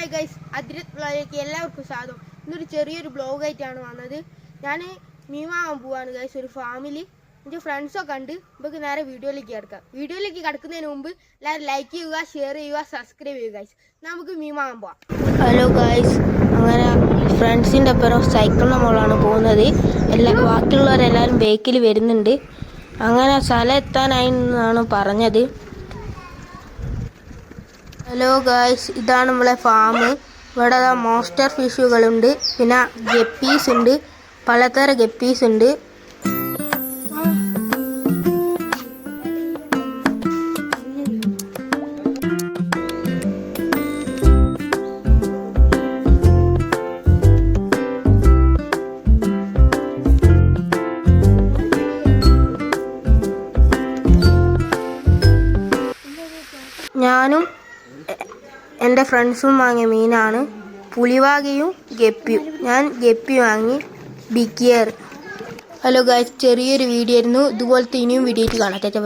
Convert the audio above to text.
My guys അതിരത് ബ്ലോഗിലേക്ക് എല്ലാവർക്കും സ്വാഗതം. ഇന്നൊരു ചെറിയൊരു ബ്ലോഗായിട്ടാണ് വന്നത്. ഞാൻ മീൻ വാങ്ങാൻ പോവാണ് ഗൈസ് ഒരു ഫാമിലി എന്റെ ഫ്രണ്ട്സൊക്കെ ഉണ്ട്. നമുക്ക് നേരെ വീഡിയോയിലേക്ക് കിടക്കാം. വീഡിയോയിലേക്ക് കിടക്കുന്നതിന് മുമ്പ് എല്ലാവരും ലൈക്ക് ചെയ്യുക ഷെയർ ചെയ്യുക സബ്സ്ക്രൈബ് ചെയ്യുക ഗൈസ് നമുക്ക് മീൻ വാങ്ങാൻ പോവാം. ഹലോ ഗൈസ് അങ്ങനെ ഫ്രണ്ട്സിന്റെ ഒപ്പം സൈക്കിളിന്റെ മുകളാണ് പോകുന്നത്. എല്ലാ ബാക്കിയുള്ളവരെല്ലാവരും ബേക്കിൽ വരുന്നുണ്ട്. അങ്ങനെ സ്ഥലം എത്താനായി എന്നാണ് പറഞ്ഞത്. ഹലോ ഗായ്സ് ഇതാണ് നമ്മളെ ഫാം ഇവിടെ മോസ്റ്റർ ഫിഷുകളുണ്ട് പിന്നെ ഗപ്പീസ് ഉണ്ട്. പലതരം ഗപ്പീസ് ഉണ്ട്. ഞാനും എന്റെ ഫ്രണ്ട്സും വാങ്ങിയ മീനാണ്. പുലിവാകയും ഗപ്പിയും ഞാൻ ഗപ്പി വാങ്ങി. ബിക്കിയർ ഹലോ ഗായ്സ് ചെറിയൊരു വീഡിയോ ആയിരുന്നു. ഇതുപോലത്തെ ഇനിയും വീഡിയോ ആയിട്ട് കാണാം. ചേച്ചാ